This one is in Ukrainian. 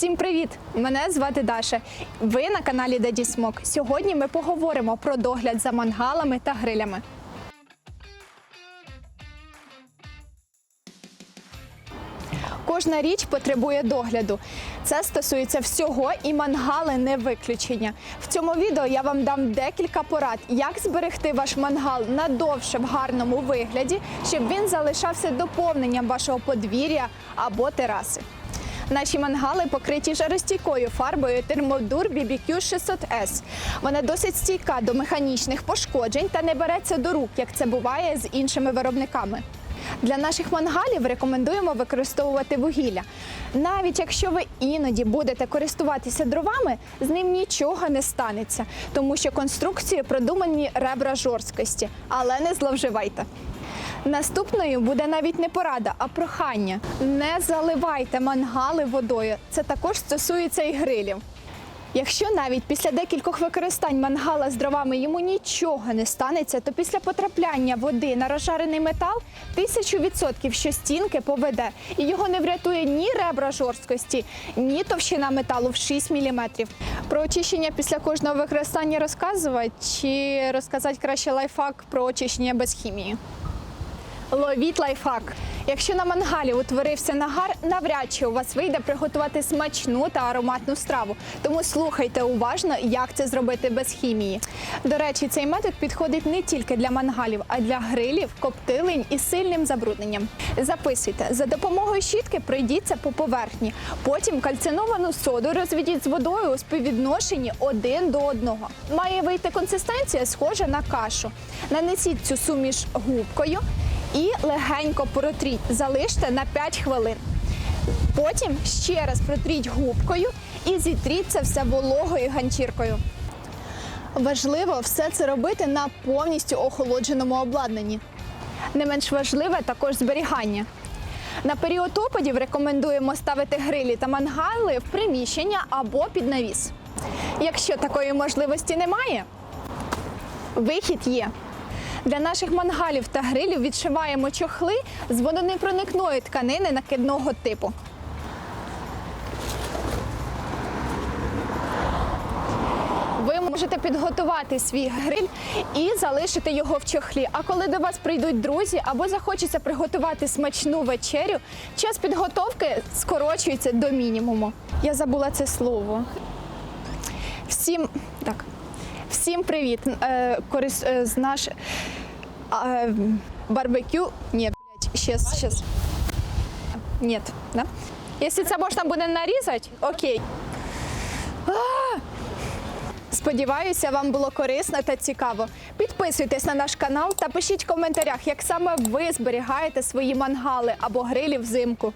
Всім привіт! Мене звати Даша. Ви на каналі Даді Смок. Сьогодні ми поговоримо про догляд за мангалами та грилями. Кожна річ потребує догляду. Це стосується всього, і мангали не виключення. В цьому відео я вам дам декілька порад, як зберегти ваш мангал надовше в гарному вигляді, щоб він залишався доповненням вашого подвір'я або тераси. Наші мангали покриті жаростійкою фарбою Thermodur BBQ 600S. Вона досить стійка до механічних пошкоджень та не береться до рук, як це буває з іншими виробниками. Для наших мангалів рекомендуємо використовувати вугілля. Навіть якщо ви іноді будете користуватися дровами, з ним нічого не станеться, тому що конструкцією продумані ребра жорсткості, але не зловживайте. Наступною буде навіть не порада, а прохання. Не заливайте мангали водою. Це також стосується і грилів. Якщо навіть після декількох використань мангала з дровами йому нічого не станеться, то після потрапляння води на розжарений метал тисячу відсотків, що стінки поведе, і його не врятує ні ребра жорсткості, ні товщина металу в 6 мм. Про очищення після кожного використання розказувати чи розказати краще лайфхак про очищення без хімії. Ловіть лайфхак. Якщо на мангалі утворився нагар, навряд чи у вас вийде приготувати смачну та ароматну страву. Тому слухайте уважно, як це зробити без хімії. До речі, цей метод підходить не тільки для мангалів, а й для грилів, коптилень із сильним забрудненням. Записуйте, за допомогою щітки пройдіться по поверхні. Потім кальциновану соду розведіть з водою у співвідношенні один до одного. Має вийти консистенція, схожа на кашу. Нанесіть цю суміш губкою і легенько протріть. Залиште на 5 хвилин. Потім ще раз протріть губкою і зітріть це все вологою ганчіркою. Важливо все це робити на повністю охолодженому обладнанні. Не менш важливе також зберігання. На період опадів рекомендуємо ставити грилі та мангали в приміщення або під навіс. Якщо такої можливості немає, вихід є. Для наших мангалів та грилів відшиваємо чохли з водонепроникної тканини накидного типу. Ви можете підготувати свій гриль і залишити його в чохлі. А коли до вас прийдуть друзі або захочеться приготувати смачну вечерю, час підготовки скорочується до мінімуму. Я забула це слово. Всім так. Всім привіт! Е, корис, е, з наш барбекю. Ні, блядь, щас, щас. Нет, да? Якщо це можна буде нарізати, окей. Сподіваюся, вам було корисно та цікаво. Підписуйтесь на наш канал та пишіть в коментарях, як саме ви зберігаєте свої мангали або грилі взимку.